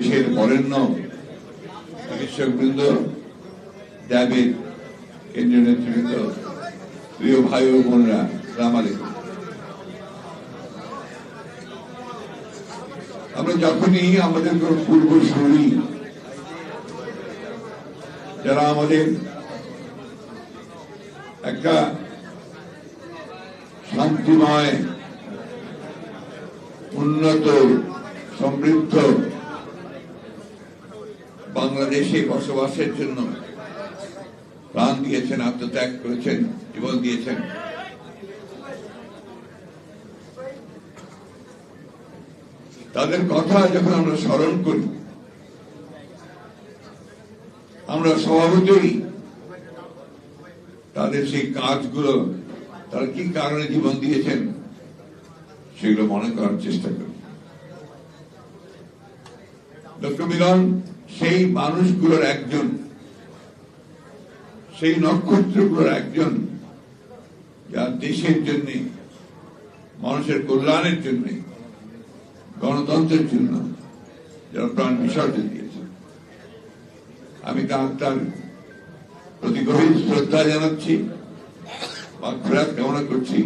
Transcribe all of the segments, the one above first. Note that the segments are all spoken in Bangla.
দেশের বরেণ্য চিকিৎসক বৃন্দ ড্যাবের কেন্দ্রীয় নেতৃবৃন্দ প্রিয় ভাই ও বোনরা আলাইকুম। আমরা যখনই আমাদের কোন পূর্বসূরি যারা আমাদের একটা শান্তিময়, উন্নত, সমৃদ্ধ বাংলাদেশে বসবাসের জন্য প্রাণ দিয়েছেন, আত্মত্যাগ করেছেন, জীবন দিয়েছেন। তাদের কথা যখন আমরা স্মরণ করি, আমরা স্বভাবতই তাদের সেই কাজগুলো, তারা কি কারণে জীবন দিয়েছেন সেগুলো মনে করার চেষ্টা করি। ডক্টর মিলন সেই মানুষগুলোর একজন, সেই নক্ষত্রগুলোর একজন যা দেশের জন্য, মানুষের কল্যাণের জন্য, গণতন্ত্রের জন্য যারা প্রাণ বিসর্জন দিয়েছে। আমি তার প্রতি গভীর শ্রদ্ধা জানাচ্ছি বা ফেরাত কামনা করছি।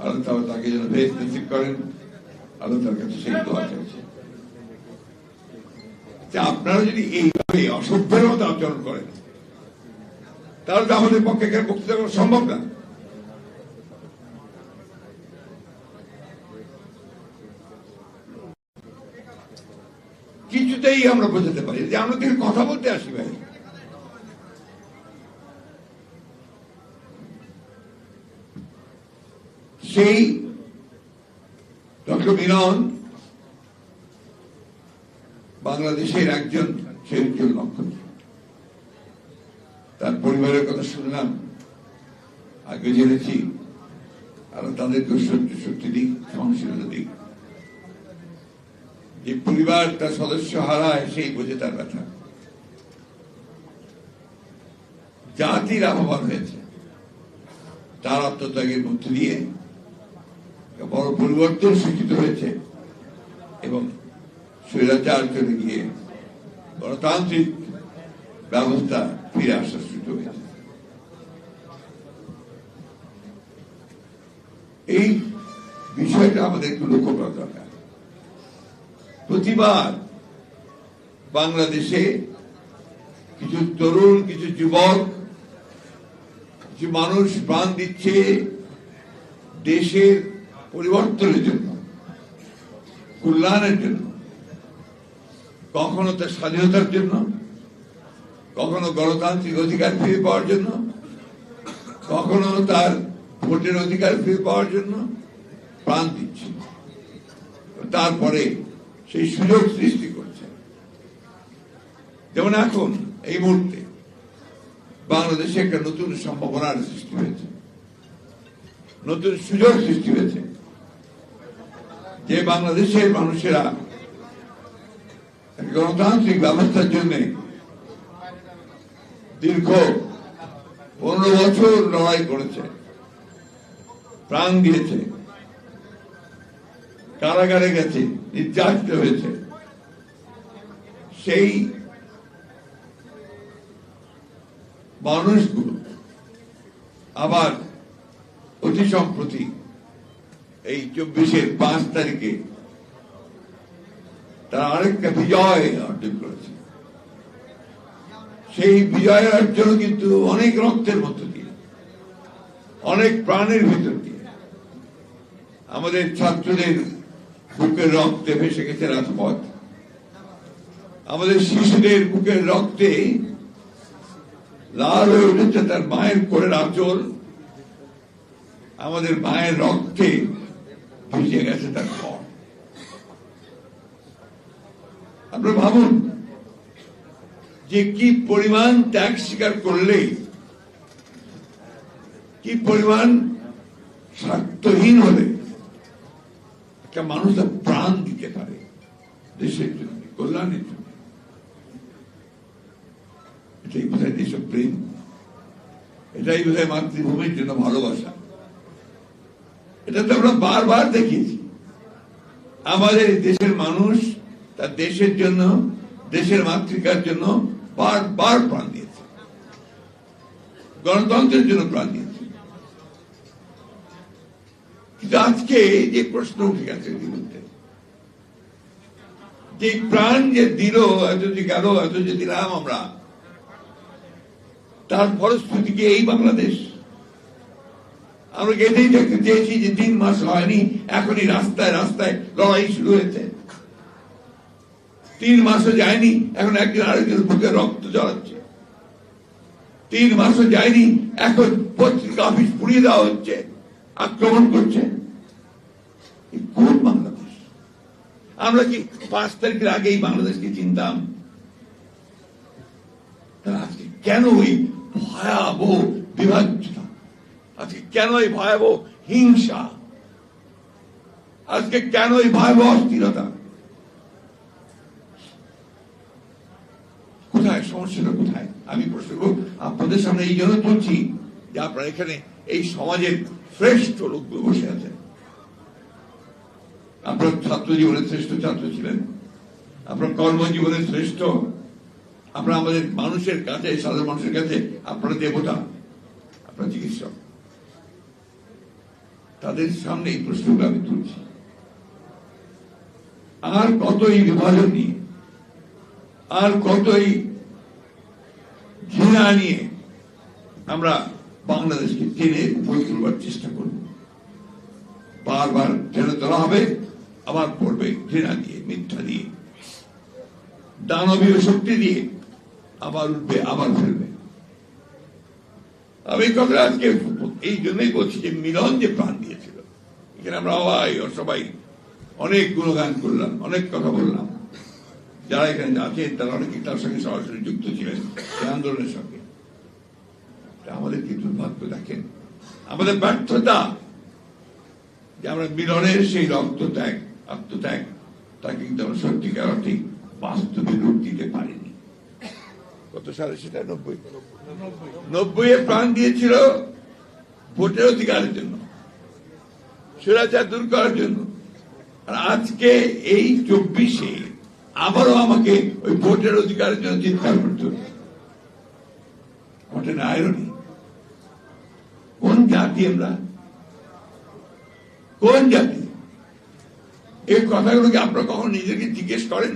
আল্লাহ তাআলা তাকে যেন নসিব করেন, আল্লাহ তার কাছে সেই দোয়া চাইছে। যে আপনারা যদি এইভাবে অসভ্যের মতো আচরণ করেন, তাহলে তো আমাদের পক্ষে এখানে বক্তৃতা করা সম্ভব না। কিছুতেই আমরা বোঝাতে পারি যে আমরা থেকে কথা বলতে আসি ভাই। সেই ডক্টর মিলন বাংলাদেশের একজন উজ্জ্বল নক্ষত্র তার পরিবারের কথা শুনলাম, আগে জেনেছি, আর তাদেরকে সত্যি সত্যি দিক, সহনশীলতা দিক। যে পরিবার তার সদস্য হারায়, সেই বোঝে তার ব্যথা। জাতি লাভবান হয়েছে, তার আত্মত্যাগের মধ্য দিয়ে বড় পরিবর্তন সূচিত হয়েছে এবং স্বৈরাচার চলে গিয়ে গণতান্ত্রিক ব্যবস্থা ফিরে আসার সুযোগ হয়েছে এই বিষয়টা আমাদের একটু লক্ষ্য করা দরকার। প্রতিবার বাংলাদেশে কিছু তরুণ, কিছু যুবক, কিছু মানুষ প্রাণ দিচ্ছে দেশের পরিবর্তনের জন্য, কল্যাণের জন্য। কখনো তার স্বাধীনতার জন্য, কখনো গণতান্ত্রিক অধিকার ফিরে পাওয়ার জন্য, কখনো তার ভোটের অধিকার ফিরে পাওয়ার জন্য প্রাণ দিচ্ছে। তারপরে সেই সুযোগ সৃষ্টি করছে। যেমন এখন, এই মুহূর্তে বাংলাদেশে একটা নতুন সম্ভাবনার সৃষ্টি হয়েছে। নতুন সুযোগ সৃষ্টি হয়েছে। যে বাংলাদেশের মানুষেরা গণতান্ত্রিক ব্যবস্থার জন্য দীর্ঘ পনেরো বছর লড়াই করেছে। প্রাণ দিয়েছে। কারাগারে গেছে। নির্যাতিত হয়েছে। সেই মানুষগুলো আবার অতি সম্প্রতি এই চব্বিশের পাঁচ তারিখে তারা আরেকটা বিজয় অর্জন করেছে। সেই বিজয় অর্জন কিন্তু অনেক রক্তের মধ্য দিয়ে, অনেক প্রাণের ভিতর দিয়ে। আমাদের ছাত্রদের বুকের রক্তে ভেসে গেছে রাজপথ। আমাদের শিশুদের বুকের রক্তে লাল হয়ে উঠেছে তার মায়ের কোলের আঁচল। আমাদের মায়ের রক্তে ভিজে গেছে তার ঘর। আপনারা ভাবুন যে কি পরিমাণ ত্যাগ স্বীকার করলে কি পরিমাণ স্বার্থহীন হলে একটা মানুষ প্রাণ দিতে পারে দেশের জন্য, কল্যাণের জন্য। এটাই বোধহয় দেশপ্রেম এটাই বোধহয় মাতৃভূমির জন্য ভালোবাসা। এটা তো আমরা বারবার দেখিয়েছি। আমাদের দেশের মানুষ তার দেশের জন্য, দেশের মাতৃকার জন্য বারবার প্রাণ দিয়েছে। গণতন্ত্রের জন্য প্রাণ দিয়েছে। কিন্তু আজকে যে প্রশ্ন উঠে গেছে বিরুদ্ধে, যে প্রাণ যে দিল, এত যে গেল, এত যে দিলাম আমরা, তার ফলশ্রুতি কি এই বাংলাদেশ? আমরা গেটেই দেখতে চেয়েছি যে তিন মাস হয়নি, এখনই রাস্তায় রাস্তায় লড়াই শুরু হয়েছে। তিন মাসও যায়নি, এখন একজন আরেকজন বুকে রক্ত জড়াচ্ছে তিন মাসও যায়নি, এখন পত্রিকা অফিস পুড়িয়ে দেওয়া হচ্ছে, আক্রমণ করছে। কোন বাংলাদেশ। আমরা কি পাঁচ তারিখের আগেই বাংলাদেশকে চিনতাম? আজকে কেন এই ভয়াবহ বিভাজ্যতা? আজকে কেন ভয়াবহ হিংসা? আজকে কেন এই ভয়াবহ অস্থিরতা কোথায় সমস্যাটা কোথায়? আমি প্রশ্ন করব, আপনাদের সামনে এই জন্য তুলছি যে আপনারা এখানে এই সমাজের শ্রেষ্ঠ লোকগুলো বসে আছেন। আপনার ছাত্র জীবনের শ্রেষ্ঠ ছাত্র ছিলেন। আপনার কর্মজীবনের শ্রেষ্ঠ। আপনারা আমাদের মানুষের কাছে, সাধারণ মানুষের কাছে আপনারা দেবতা, আপনার চিকিৎসক। তাদের সামনে এই প্রশ্নগুলো আমি তুলছি। আর কত এই বিভাজন নিয়ে, আর কত এই ঘৃণা নিয়ে আমরা বাংলাদেশকে টেনে বই তুলবার চেষ্টা করব। বারবার টেনে তোলা হবে, আবার পড়বে ঘৃণা দিয়ে, মিথ্যা দিয়ে। দানবীয় শক্তি দিয়ে আবার উঠবে, আবার ফেলবে। আমি কথা আজকে এই জন্যই বলছি যে মিলন যে প্রাণ দিয়েছিল, এখানে আমরা সবাই অনেক গুণগান করলাম, অনেক কথা বললাম। যারা এখানে আছেন তারা অনেকে তার সঙ্গে সরাসরি যুক্ত ছিলেন সেই আন্দোলনের সঙ্গে। আমাদের কি দুর্ভাগ্য দেখেন? আমাদের ব্যর্থতা যে আমরা মিলনের সেই রক্ত ত্যাগ আত্মত্যাগ তাকে কিন্তু আমরা সত্যিকার অর্থে বাস্তবে রূপ দিতে পারিনি। কত সালে সেটা? নব্বই। নব্বই এ প্রাণ দিয়েছিল ভোটের অধিকারের জন্য স্বৈরাচার দূর করার জন্য। আর আজকে এই চব্বিশে আবারও আমাকে ওই ভোটের অধিকারের জন্য চিৎকার করতে হবে আয়রনি কোন জাতি আমরা? কোন জাতি? এই কথাগুলোকে আপনারা কখন নিজেকে জিজ্ঞেস করেন?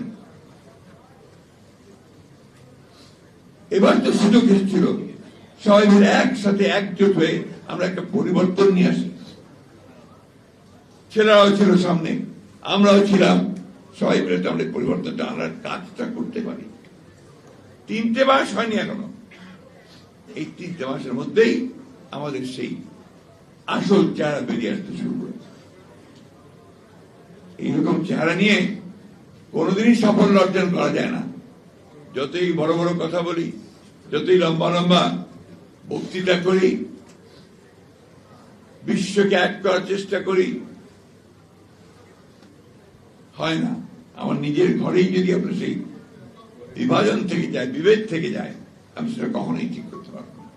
এবার তো সুযোগ এসেছিল। সবাই মিলে একসাথে একজোট হয়ে আমরা একটা পরিবর্তন নিয়ে আসি। ছেলেরাও ছিল সামনে, আমরাও ছিলাম। সবাই মিলে তো আমরা পরিবর্তনটা আনার কাজটা করতে পারি। তিনটে মাস হয়নি এখনও। এই তিনটে মাসের মধ্যেই আমাদের সেই আসল চেহারা বেরিয়ে আসতে শুরু করেছে। এইরকম চেহারা নিয়ে কোনোদিনই সাফল্য অর্জন করা যায় না। যতই বড় বড় কথা বলি, যতই লম্বা লম্বা বক্তৃতা করি, বিশ্বকে এক করার চেষ্টা করি হয় না। আমার নিজের ঘরেই যদি আপনার সেই বিভাজন থেকে যায়, বিভেদ থেকে যায়, আমি সেটা কখনোই ঠিক করতে পারব না।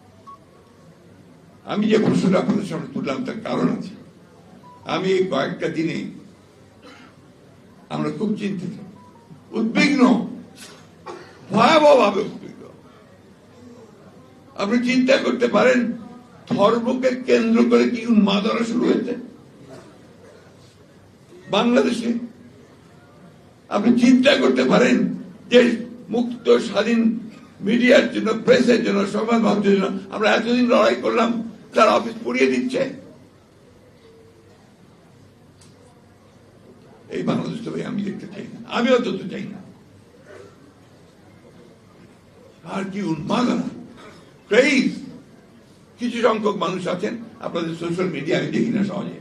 আমি যে প্রশ্নটা আপনাদের সামনে তুললাম, তার কারণ আছে। আমি এই কয়েকটা দিনে আমরা খুব চিন্তিত, উদ্বিগ্ন, ভয়াবহভাবে উদ্বিগ্ন। আপনি চিন্তা করতে পারেন, ধর্মকে কেন্দ্র করে কি উন্মাদনা শুরু হয়েছে? বাংলাদেশে আপনি চিন্তা করতে পারেন যে মুক্ত, স্বাধীন, মিডিয়ার জন্য, প্রেসের জন্য সংবাদ মাধ্যমের জন্য আমরা এতদিন লড়াই করলাম, তার অফিস পুড়িয়ে দিচ্ছে। এই বাংলাদেশ তো আমি দেখতে চাই না, আমি অন্তত চাই না। আর কি উন্মাদনা ক্রেজ কিছু সংখ্যক মানুষ আছেন, আপনাদের সোশ্যাল মিডিয়া আমি দেখি না সহজে।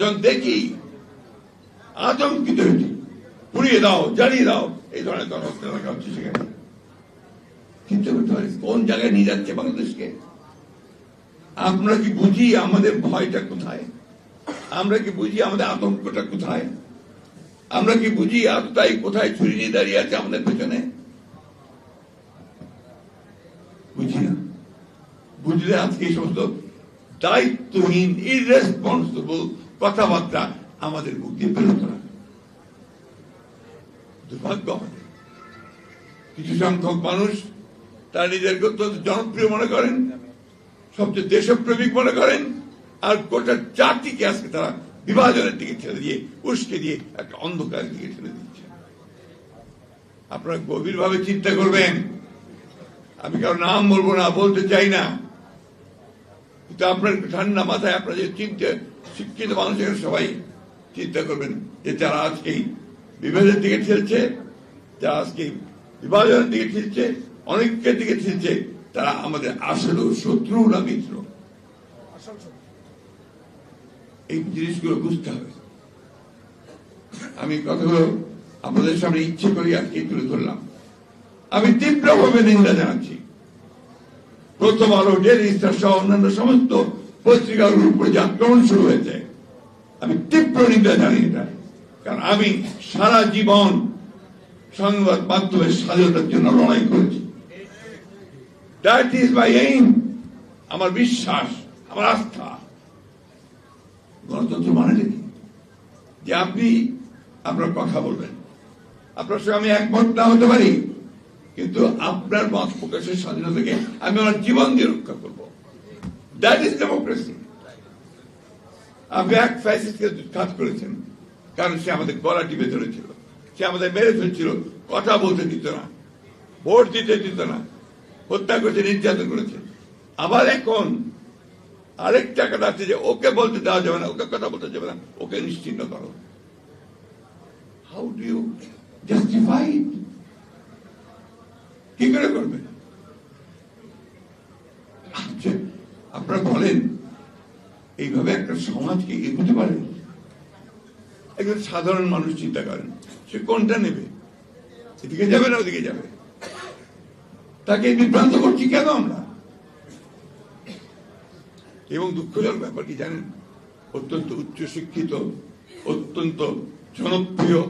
যখন দেখি, আতঙ্কিত হয়েছি পুড়িয়ে দাও, জ্বালিয়ে দাও। এই ধরনের কথাবার্তা রাখা হচ্ছে সেখানে চিন্তা করতে পারি কোন জায়গায় নিয়ে যাচ্ছে বাংলাদেশকে? আমরা কি বুঝি আমাদের ভয়টা কোথায়? আমরা কি বুঝি আমাদের আতঙ্কটা কোথায়? আমরা কি বুঝি আততাই কোথায় ছুরি নিয়ে দাঁড়িয়ে আছে আমাদের পেছনে? বুঝি না। বুঝলে আজকে এই সমস্ত দায়িত্বহীন ইরেসপন্সিবল কথাবার্তা আমাদের মুখ দিয়ে বেরোতো না দুর্ভাগ্য আমাদের কিছু সংখ্যক মানুষ তারা নিজেদেরকে অত্যন্ত জনপ্রিয় মনে করেন, সবচেয়ে দেশপ্রেমিক মনে করেন, আর গোটা জাতিকে আজকে তারা বিভাজনের দিকে ঠেলে দিয়ে, উস্কে দিয়ে একটা অন্ধকারের দিকে ঠেলে দিচ্ছে। আপনারা গভীরভাবে চিন্তা করবেন, আমি কারও নাম বলব না, বলতে চাই না। কিন্তু আপনার ঠান্ডা মাথায় আপনার যে চিন্তা, শিক্ষিত মানুষের সবাই চিন্তা করবেন যে যারা আজকে বিভেদের দিকে ঠেলছে যারা আজকে বিভাজনের দিকে ঠেলছে, অনেকের দিকে ঠেলছে, তারা আমাদের আসলে শত্রু না মিত্র। এই জিনিসগুলো বুঝতে হবে। আমি কথাগুলো আপনাদের সামনে ইচ্ছে করি আজকে তুলে ধরলাম। আমি তীব্রভাবে নিন্দা জানাচ্ছি। প্রথম আলো ডেলি স্টার সহ অন্যান্য সমস্ত পত্রিকাগুলোর উপরে যে আক্রমণ শুরু হয়েছে, আমি তীব্র নিন্দা জানি এটা। কারণ আমি সারা জীবন সংবাদ মাধ্যমের স্বাধীনতার জন্য লড়াই করেছি। দ্যাট ইজ মাই এইম আমার বিশ্বাস, আমার আস্থা। গণতন্ত্র মানে কি? যে আপনি আপনার কথা বলবেন। আপনার সঙ্গে আমি একমত না হতে পারি, কিন্তু আপনার মত প্রকাশের স্বাধীনতাকে আমি আমার জীবন দিয়ে রক্ষা করব। দ্যাট ইজ ডেমোক্রেসি আপনি এক ফ্যাসিস্টকে ঘাত করেছেন। কারণ সে আমাদের গলা টিপে ধরেছিল। সে আমাদের মেরে ফেলছিল। কথা বলতে দিত না। ভোট দিতে দিত না। হত্যা করেছে নির্যাতন করেছে। আবার এখন আরেক টাকাটা আছে যে ওকে বলতে দেওয়া যাবে না ওকে কথা বলতে যাবে না। ওকে নিশ্চিন্ন করো। হাউ ডু ইউ জাস্টিফাই কি করে করবে? আচ্ছা, আপনারা বলেন এইভাবে একটা সমাজকে এগোতে পারে? একজন সাধারণ মানুষ চিন্তা করেন, সে কোনটা নেবে? এদিকে যাবে না ওদিকে যাবে? তাকে বিভ্রান্ত করছি কেন আমরা? এবং দুঃখজনক ব্যাপার কি জানেন? অত্যন্ত উচ্চ শিক্ষিত অত্যন্ত জনপ্রিয়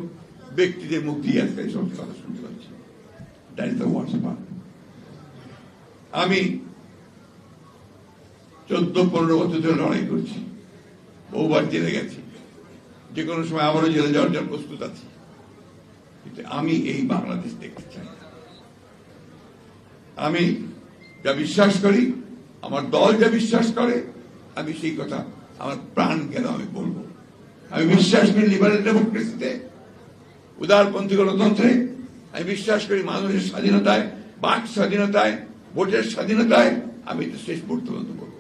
ব্যক্তিদের মুখ দিয়ে এই সমস্ত কথা শুনতে পাচ্ছি। আমি চোদ্দ, পনেরো বছর ধরে লড়াই করছি, বহুবার জেলে গেছি। যে কোনো সময় আবারও জেলে যাওয়ার জন্য প্রস্তুত আছি। কিন্তু আমি এই বাংলাদেশ দেখতে চাই আমি যা বিশ্বাস করি, আমার দল যা বিশ্বাস করে, আমি সেই কথা আমার প্রাণ কেন আমি বলব? আমি বিশ্বাস করি লিবারেল ডেমোক্রেসিতে উদারপন্থী গণতন্ত্রে, আমি বিশ্বাস করি মানুষের স্বাধীনতায়, বাক স্বাধীনতায়, ভোটের স্বাধীনতায়, আমি শেষ পর্যন্ত বলব।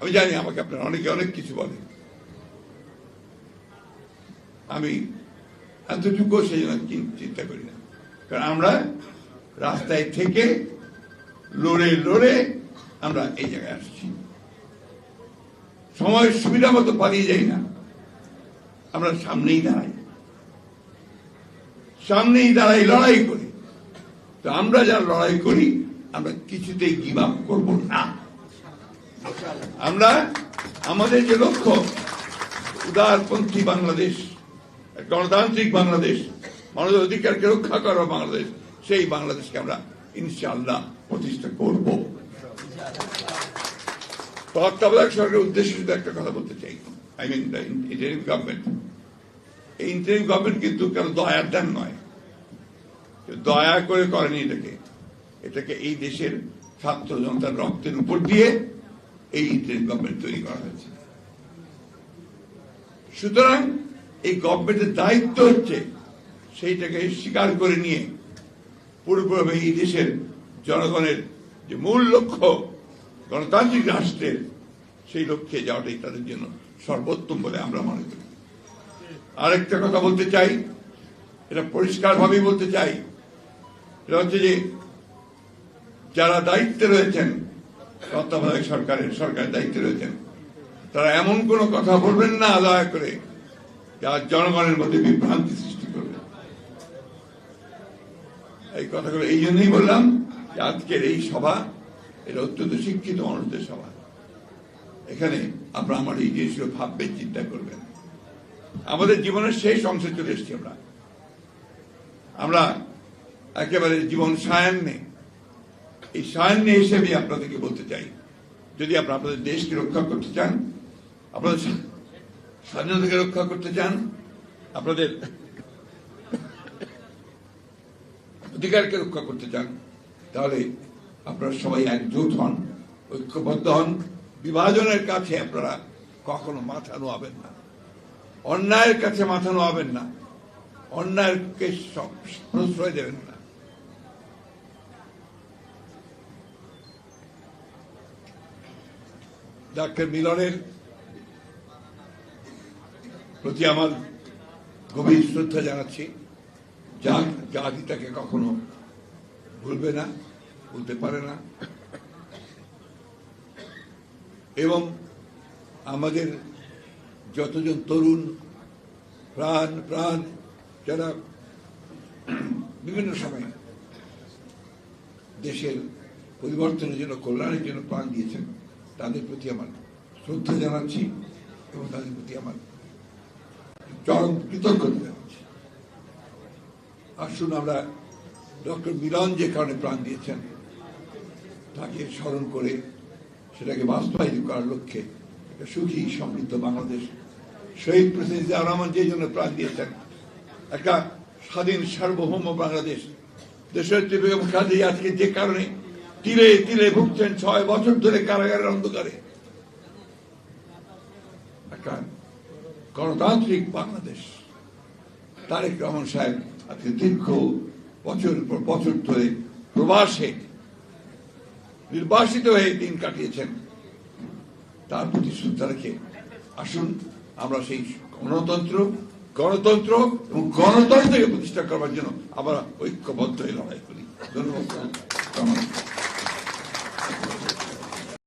আমি জানি আমাকে আপনারা অনেকে অনেক কিছু বলেন। আমি এতটুকু সেই জন্য চিন্তা করি না। কারণ আমরা রাস্তায় থেকে লড়ে লড়ে আমরা এই জায়গায় আসছি। সময়ের সুবিধা মতো পালিয়ে যাই না। আমরা সামনেই দাঁড়াই। সামনেই দাঁড়াই লড়াই করি। তো আমরা যারা লড়াই করি, আমরা কিছুতেই গিভ আপ করব না। আমরা, আমাদের যে লক্ষ্য, উদারপন্থী বাংলাদেশ গণতান্ত্রিক বাংলাদেশ। মানুষের অধিকারকে রক্ষা করা বাংলাদেশ। সেই বাংলাদেশকে আমরা ইনশাআল্লাহ প্রতিষ্ঠা করব। তত্ত্বাবধায়ক সরকারের উদ্দেশ্যে শুধু একটা কথা বলতে চাই। আই মিন ইন্টারিম গভর্নমেন্ট এই ইন্টারিম গভর্নমেন্ট কিন্তু কেন দয়ার দান নয়? দয়া করে করেনি এটাকে। এটাকে এই দেশের ছাত্র জনতার রক্তের উপর দিয়ে এই ইন্টারিম গভর্নমেন্ট তৈরি করা হয়েছে। সুতরাং এই গভর্নমেন্টের দায়িত্ব হচ্ছে সেইটাকে স্বীকার করে নিয়ে পুরোপুরি এই দেশের জনগণের যে মূল লক্ষ্য গণতান্ত্রিক রাষ্ট্রের, সেই লক্ষ্যে যাওয়াটাই তাদের জন্য সর্বোত্তম বলে আমরা মনে করি। আরেকটা কথা বলতে চাই, এটা পরিষ্কার ভাবেই বলতে চাই। এটা হচ্ছে যে যারা দায়িত্বে রয়েছেন, তত্ত্বাবধায়ক সরকারের সরকারের দায়িত্বে রয়েছেন, তারা এমন কোনো কথা বলবেন না, দয়া করে যা জনগণের মধ্যে বিভ্রান্তি সৃষ্টি করবে। এই কথাগুলো এই জন্যই বললাম যে আজকের এই সভা, এটা অত্যন্ত শিক্ষিত মানুষদের সভা। এখানে আপনারা আমার এই জিনিসগুলো ভাববেন, চিন্তা করবেন। আমাদের জীবনের শেষ অংশে চলে এসেছি আমরা। আমরা একেবারে জীবন সায়ান্নে। এই সায়ান্নে হিসেবে আপনাদেরকে বলতে চাই, যদি আপনারা আপনাদের দেশকে রক্ষা করতে চান, আপনাদের স্বাধীনতাকে রক্ষা করতে চান, আপনাদের অধিকারকে রক্ষা করতে চান, তাহলে আপনারা সবাই একজোট হন, ঐক্যবদ্ধ হন। বিভাজনের কাছে আপনারা কখনো মাথা নোয়াবেন না। অন্যায়ের কাছে মাথা নোয়াবেন না। অন্যায়কে সব- প্রশ্রয় দেবেন না। ডাক্তার মিলনের প্রতি আমার গভীর শ্রদ্ধা জানাচ্ছি। যা জাতি তাকে কখনো ভুলবে না ভুলতে পারে না। এবং আমাদের যতজন তরুণ, প্রাণ প্রাণ, যারা বিভিন্ন সময় দেশের পরিবর্তনের জন্য, কল্যাণের জন্য প্রাণ দিয়েছেন, তাদের প্রতি আমার শ্রদ্ধা জানাচ্ছি এবং তাদের প্রতি আমার চরম কৃতজ্ঞতা জানাচ্ছি। আসুন আমরা ডক্টর মিলন যে কারণে প্রাণ দিয়েছেন, তাকে স্মরণ করে সেটাকে বাস্তবায়িত করার লক্ষ্যে একটা সুখী, সমৃদ্ধ বাংলাদেশ। শহীদ প্রেসিডেন্ট জিয়া রহমান যে জন্য প্রাণ দিয়েছেন, একটা স্বাধীন, সার্বভৌম বাংলাদেশ। দেশের বেগম খালেদা আজকে যে কারণে তিলে তিলে ভুগছেন ছয় বছর ধরে কারাগারের অন্ধকারে। একটা গণতান্ত্রিক বাংলাদেশ, তারেক রহমান সাহেব আজকে দীর্ঘ বছরের পর বছর ধরে প্রবাসে নির্বাসিত হয়ে দিন কাটিয়েছেন। তার প্রতি শ্রদ্ধা রেখে আসুন, আমরা সেই গণতন্ত্র গণতন্ত্র এবং গণতন্ত্রকে প্রতিষ্ঠা করবার জন্য আমরা ঐক্যবদ্ধ হয়ে লড়াই করি। ধন্যবাদ।